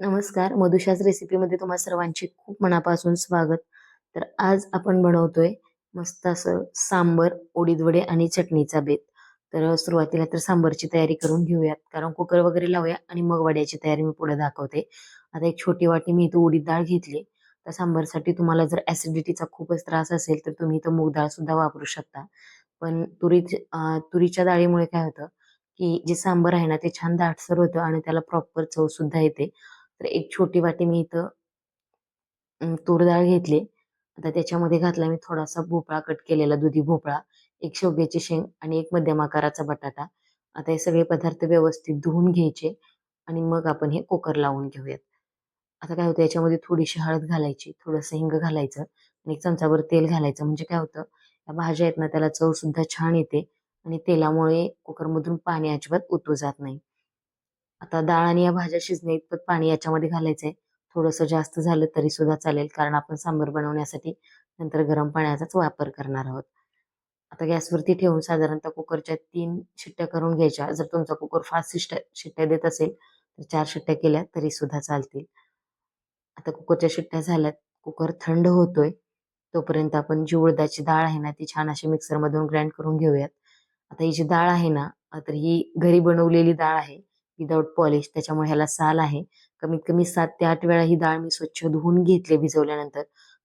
नमस्कार. मधुशास रेसिपीमध्ये तुम्हा सर्वांचे खूप मनापासून स्वागत. तर आज आपण बनवतोय मस्त असं सांबर उडीद वडे आणि चटणीचा बेत. तर सुरुवातीला तर सांबरची तयारी करून घेऊयात. कारण कुकर वगैरे लावूया आणि मग वड्याची तयारी मी पुढे दाखवते. आता एक छोटी वाटी मी इथं उडीद डाळ घेतली. तर सांबरसाठी तुम्हाला जर ऍसिडिटीचा खूपच त्रास असेल तर तुम्ही इथं मूग डाळ सुद्धा वापरू शकता. पण तुरी तुरीच्या डाळीमुळे काय होतं की जे सांबर आहे ना ते छान दाटसर होतं आणि त्याला प्रॉपर चव सुद्धा येते. तर एक छोटी वाटी मी इथं तूर डाळ घेतली. आता त्याच्यामध्ये घातला मी थोडासा भोपळा कट केलेला दुधी भोपळा एक शेवग्याची शेंग आणि एक मध्यम आकाराचा बटाटा. आता हे सगळे पदार्थ व्यवस्थित धुवून घ्यायचे आणि मग आपण हे कुकर लावून घेऊयात. आता काय होतं याच्यामध्ये थोडीशी हळद घालायची थोडंसं हिंग घालायचं आणि एक चमचाभर तेल घालायचं. म्हणजे काय होतं या भाज्या आहेत ना त्याला चव सुद्धा छान येते आणि तेलामुळे कुकरमधून पाणी अजिबात उतू जात नाही. आता डाळ आणि या भाज्या शिजणे इतपत पाणी याच्यामध्ये घालायचंय. थोडंसं जास्त झालं तरी सुद्धा चालेल कारण आपण सांबर बनवण्यासाठी नंतर गरम पाण्याचाच वापर करणार आहोत. आता गॅसवरती ठेवून साधारणतः कुकरच्या तीन शिट्ट्या करून घ्यायच्या. जर तुमचा कुकर फास्ट शिट्ट्या शिट्ट्या देत असेल तर चार शिट्ट्या केल्या तरी सुद्धा चालतील. आता कुकरच्या शिट्ट्या झाल्यात कुकर थंड होतोय तोपर्यंत आपण जी उडदाची डाळ आहे ना ती छान अशी मिक्सरमधून ग्राइंड करून घेऊयात. आता ही जी डाळ आहे ना तर ही घरी बनवलेली डाळ आहे विदाउट पॉलिश त्याच्यामुळे ह्याला साल आहे. कमीत कमी सात ते आठ वेळा ही डाळ मी स्वच्छ धुवून घेतली भिजवल्यानंतर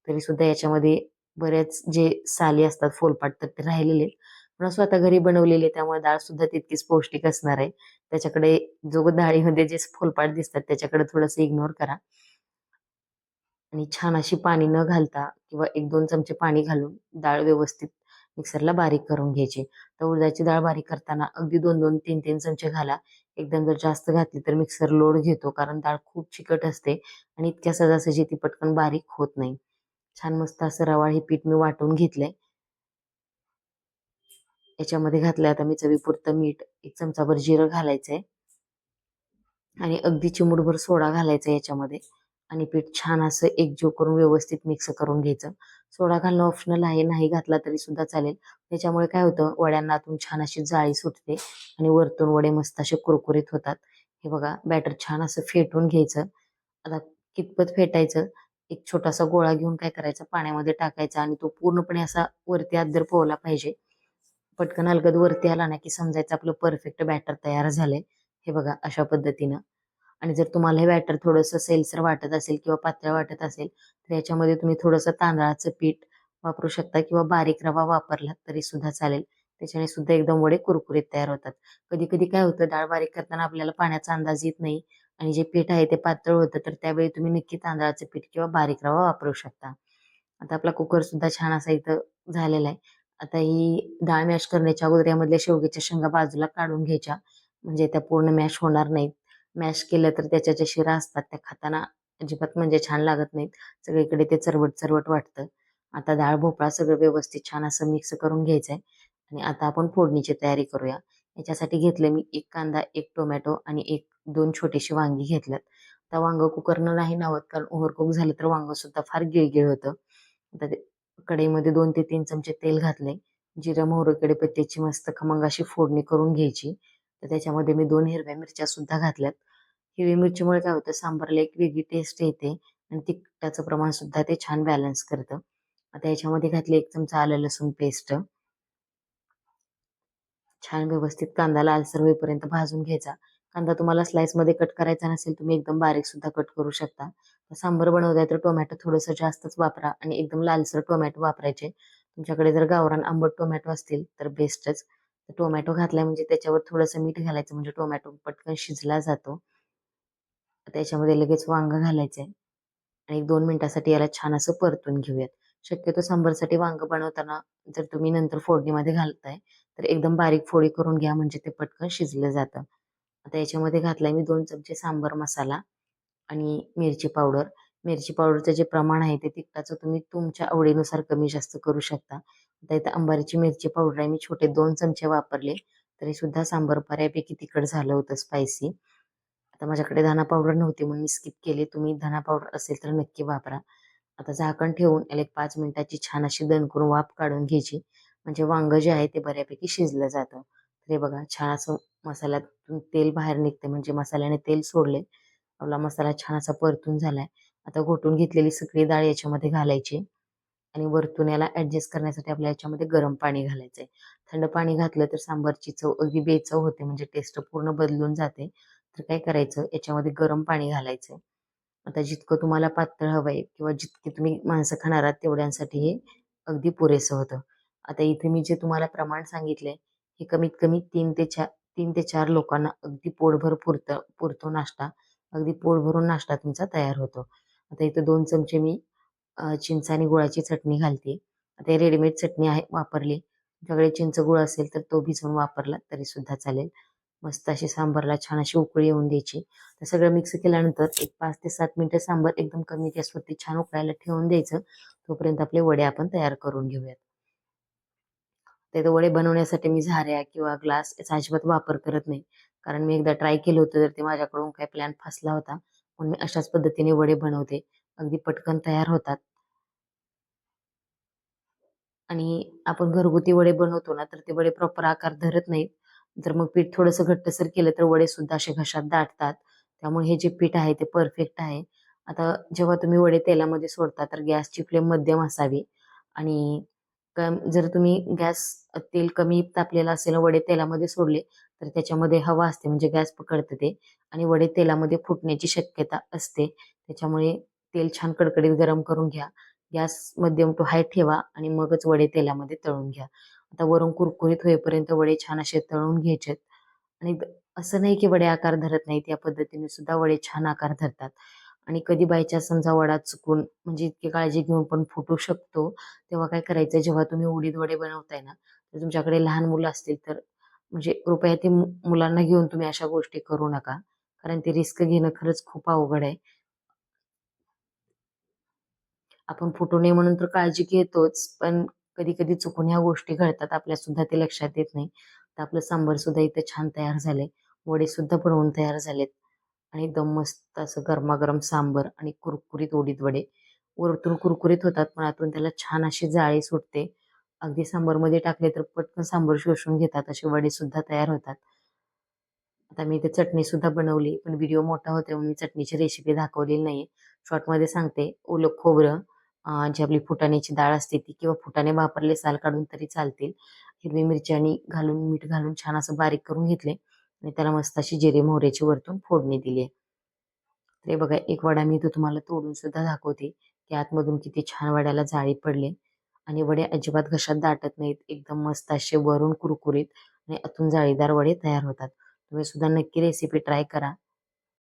तरी सुद्धा याच्यामध्ये बरेच जे साली असतात फोलपाट तर ते राहिलेले. आहेत. पण स्वतः घरी बनवलेले त्यामुळे डाळ सुद्धा तितकीच पौष्टिक असणार आहे. त्याच्याकडे जो डाळीमध्ये जे फोलपाट दिसतात त्याच्याकडे थोडंसं इग्नोर करा. आणि छान अशी पाणी न घालता किंवा एक दोन चमचे पाणी घालून डाळ व्यवस्थित मिक्सरला बारीक करून घ्यायची. तर उडदाची डाळ बारीक करताना अगदी दोन दोन तीन तीन चमचे घाला. एकदम जर जास्त घातली तर मिक्सर लोड घेतो कारण डाळ खूप चिकट असते आणि इतक्या सहजासहजी ती पटकन बारीक होत नाही. छान मस्त असं रवाळ हे पीठ मी वाटून घेतलंय. याच्यामध्ये घातलंय आता मी चवीपुरतं मीठ एक चमचाभर जिरं घालायचंय. आणि अगदी चिमूटभर सोडा घालायचा याच्यामध्ये. आणि पीठ छान असं एकजीव करून व्यवस्थित मिक्स करून घ्यायचं. सोडा घालणं ऑप्शनल आहे नाही घातला तरी सुद्धा चालेल. त्याच्यामुळे काय होतं वड्यांना आतून छान अशी जाळी सुटते आणि वरतून वडे मस्त असे कुरकुरीत होतात. हे बघा बॅटर छान असं फेटून घ्यायचं. आता कितपत फेटायचं? एक छोटासा गोळा घेऊन काय करायचं? पाण्यामध्ये टाकायचा आणि तो पूर्णपणे असा वरती आदर पोहला पाहिजे. पटकन अलगद वरती आला ना की समजायचं आपलं परफेक्ट बॅटर तयार झालंय. हे बघा अशा पद्धतीनं. आणि जर तुम्हाला हे बॅटर थोडंसं सैलसर वाटत असेल किंवा पातळ वाटत असेल तर याच्यामध्ये तुम्ही थोडंसं तांदळाचं पीठ वापरू शकता किंवा बारीक रवा वापरला तरी सुद्धा चालेल. त्याच्याने सुद्धा एकदम वडे कुरकुरीत तयार होतात. कधी कधी काय होतं डाळ बारीक करताना आपल्याला पाण्याचा अंदाज येत नाही आणि जे पीठ आहे ते पातळ होतं तर त्यावेळी तुम्ही नक्की तांदळाचं पीठ किंवा बारीक रवा वापरू शकता. आता आपला कुकर सुद्धा छान असा इथं झालेला आहे. आता ही डाळ मॅश करण्याच्या अगोदर यामधल्या शेवग्याच्या शेंगा बाजूला काढून घ्यायच्या. म्हणजे त्या पूर्ण मॅश होणार नाहीत. मॅश केलं तर त्याच्या ज्या शिरा असतात त्या खाताना अजिबात म्हणजे छान लागत नाहीत. सगळीकडे ते चरवट चरवट वाटतं. आता डाळ भोपळा सगळं व्यवस्थित छान असं मिक्स करून घ्यायचं आहे आणि आता आपण फोडणीची तयारी करूया. याच्यासाठी घेतलं मी एक कांदा एक टोमॅटो आणि एक दोन छोटीशी वांगी घेतल्यात. आता वांग कुकरनं नाही नावत कारण ओव्हरकुक झालं तर वांगं सुद्धा फार गिळगिळ होतं. आता ते कढईमध्ये दोन ते तीन चमचे तेल घातले जिरं मोहरकडे कडीपत्त्याची मस्त खमंग अशी फोडणी करून घ्यायची. तर त्याच्यामध्ये मी दोन हिरव्या मिरच्या सुद्धा घातल्यात. हिरवी मिरचीमुळे काय होतं सांबारला एक वेगळी टेस्ट येते आणि तिखटाचं प्रमाण सुद्धा ते छान बॅलन्स करतं. आता याच्यामध्ये घातले एक चमचा आलं लसूण पेस्ट छान व्यवस्थित कांदा लालसर होईपर्यंत भाजून घ्यायचा. कांदा तुम्हाला स्लाइसमध्ये कट करायचा नसेल तुम्ही एकदम बारीक सुद्धा कट करू शकता. सांबर बनवताय तर टोमॅटो थोडंसं जास्तच वापरा आणि एकदम लालसर टोमॅटो वापरायचे. तुमच्याकडे जर गावरान आंबट टोमॅटो असतील तर बेस्टच टोमॅटो घातलाय म्हणजे त्याच्यावर थोडंसं मीठ घालायचं म्हणजे टोमॅटो पटकन शिजला जातो. त्याच्यामध्ये लगेच वांग घालायचंय. आणि एक दोन मिनिटासाठी याला छान असं परतून घेऊयात. शक्यतो सांबरसाठी वांग बनवताना जर तुम्ही नंतर फोडणीमध्ये घालताय तर एकदम बारीक फोडी करून घ्या म्हणजे ते पटकन शिजलं जातं. आता याच्यामध्ये घातलाय मी दोन चमचे सांबर मसाला आणि मिरची पावडर. मिरची पावडरचं जे प्रमाण आहे ते तिखटाचं तुम्ही तुमच्या आवडीनुसार कमी जास्त करू शकता. आता इथं अंबारीची मिरची पावडर आहे. मी छोटे दोन चमचे वापरले. तरी सुद्धा सांबर बऱ्यापैकी तिखट झालं होतं स्पायसी आता माझ्याकडे धना पावडर नव्हती म्हणून मी स्किप केली. तुम्ही धना पावडर असेल तर नक्की वापरा. आता झाकण ठेवून याला एक पाच मिनिटाची छान अशी दण करून वाफ काढून घ्यायची. म्हणजे वांग जे आहे ते बऱ्यापैकी शिजलं जातं. तर हे बघा छान असं मसाल्यातून तेल बाहेर निघते म्हणजे मसाल्याने तेल सोडले आपला मसाला छान असा परतून झालाय. आता घोटून घेतलेली सगळी डाळ याच्यामध्ये घालायची. आणि वरतून याला ऍडजस्ट करण्यासाठी आपल्या याच्यामध्ये गरम पाणी घालायचं आहे थंड पाणी घातलं तर सांबारची चव अगदी बेचव होते म्हणजे टेस्ट पूर्ण बदलून जाते. तर काय करायचं? याच्यामध्ये गरम पाणी घालायचंय आता जितकं तुम्हाला पातळ हवं आहे किंवा जितकी तुम्ही माणसं खाणार आहात तेवढ्यांसाठी हे अगदी पुरेसं होतं. आता इथे मी जे तुम्हाला प्रमाण सांगितले हे कमीत कमी तीन ते चार तीन ते चार लोकांना अगदी पोटभर पुरतं पुरतो नाश्ता. अगदी पोट भरून नाश्ता तुमचा तयार होतो. आता इथं दोन चमचे मी चिंच आणि गुळाची चटणी घालते. आता रेडीमेड चटणी आहे वापरली. तुमच्याकडे चिंच गुळ असेल तर तो भिजवून वापरला तरी सुद्धा चालेल. मस्त अशी सांबारला छान अशी उकळी येऊन द्यायची. तर सगळं मिक्स केल्यानंतर एक पाच ते सात मिनिटं सांबार एकदम कमी गॅसवरती छान उकळायला ठेवून द्यायचं. तोपर्यंत आपले वडे आपण तयार करून घेऊयात. ते वडे बनवण्यासाठी मी झाऱ्या किंवा ग्लास याचा अजिबात वापर करत नाही. कारण मी एकदा ट्राय केलं होतं तर ते माझ्याकडून काही प्लॅन फसला होता. म्हणून मी अशाच पद्धतीने वडे बनवते. अगदी पटकन तयार होतात. आणि आपण घरगुती वडे बनवतो ना तर ते वडे प्रॉपर आकार धरत नाहीत. जर मग पीठ थोडंसं घट्टसर केलं तर वडे सुद्धा असे घशात दाटतात. त्यामुळे हे जे पीठ आहे ते परफेक्ट आहे. आता जेव्हा तुम्ही वडे तेलामध्ये सोडता तर गॅसची फ्लेम मध्यम असावी. आणि जर तुम्ही गॅस तेल कमी तापलेलं असेल वडे तेलामध्ये सोडले तर त्याच्यामध्ये हवा असते म्हणजे गॅस पकडते ते आणि वडे तेलामध्ये फुटण्याची शक्यता असते. त्याच्यामुळे तेल छान कडकडीत गरम करून घ्या. गॅस मध्यम टू हाय ठेवा आणि मगच वडे तेलामध्ये तळून घ्या. आता वरून कुरकुरीत होईपर्यंत वडे छान असे तळून घ्यायचेत. आणि असं नाही की वडे आकार धरत नाहीत या पद्धतीने सुद्धा वडे छान आकार धरतात. आणि कधी बायच्या समजा वडा चुकून म्हणजे इतकी काळजी घेऊन पण फुटू शकतो तेव्हा काय करायचं? जेव्हा तुम्ही उडीद वडे बनवताय ना तर तुमच्याकडे लहान मुलं असतील तर म्हणजे कृपया ते मुलांना घेऊन तुम्ही अशा गोष्टी करू नका. कारण ते रिस्क घेणं खरंच खूप अवघड आहे. आपण फुटू नये म्हणून तर काळजी घेतोच पण कधी कधी चुकून ह्या गोष्टी घडतात आपल्या सुद्धा ते लक्षात येत नाही. तर आपलं सांबार सुद्धा इथे छान तयार झाले वडे सुद्धा बनवून तयार झालेत. आणि एकदम मस्त असं गरमागरम सांबर आणि कुरकुरीत उडीद वडे. वरतून कुरकुरीत होतात पण आतून त्याला छान अशी जाळी सुटते. अगदी सांबारमध्ये टाकले तर पटकन सांबर शोषून घेतात असे वडे सुद्धा तयार होतात. आता मी इथे चटणी सुद्धा बनवली पण व्हिडिओ मोठा होते म्हणून मी चटणीची रेसिपी दाखवलेली नाही शॉर्टमध्ये सांगते ओलं खोबरं जी आपली फुटाण्याची डाळ असते ती किंवा फुटाणे वापरले साल काढून तरी चालतील. हिरवी मिरच्यानी घालून मीठ घालून छान असं बारीक करून घेतले आणि त्याला मस्त अशी जिरे मोहऱ्याची वरतून फोडणी दिली आहे. तर बघा एक वडा मी तो तुम्हाला तोडून सुद्धा दाखवते की आतमधून किती छान वड्याला जाळी पडले आणि वडे अजिबात घशात दाटत नाहीत. एकदम मस्त असे वरून कुरकुरीत आणि आतून जाळीदार वडे तयार होतात. तुम्ही सुद्धा नक्की रेसिपी ट्राय करा.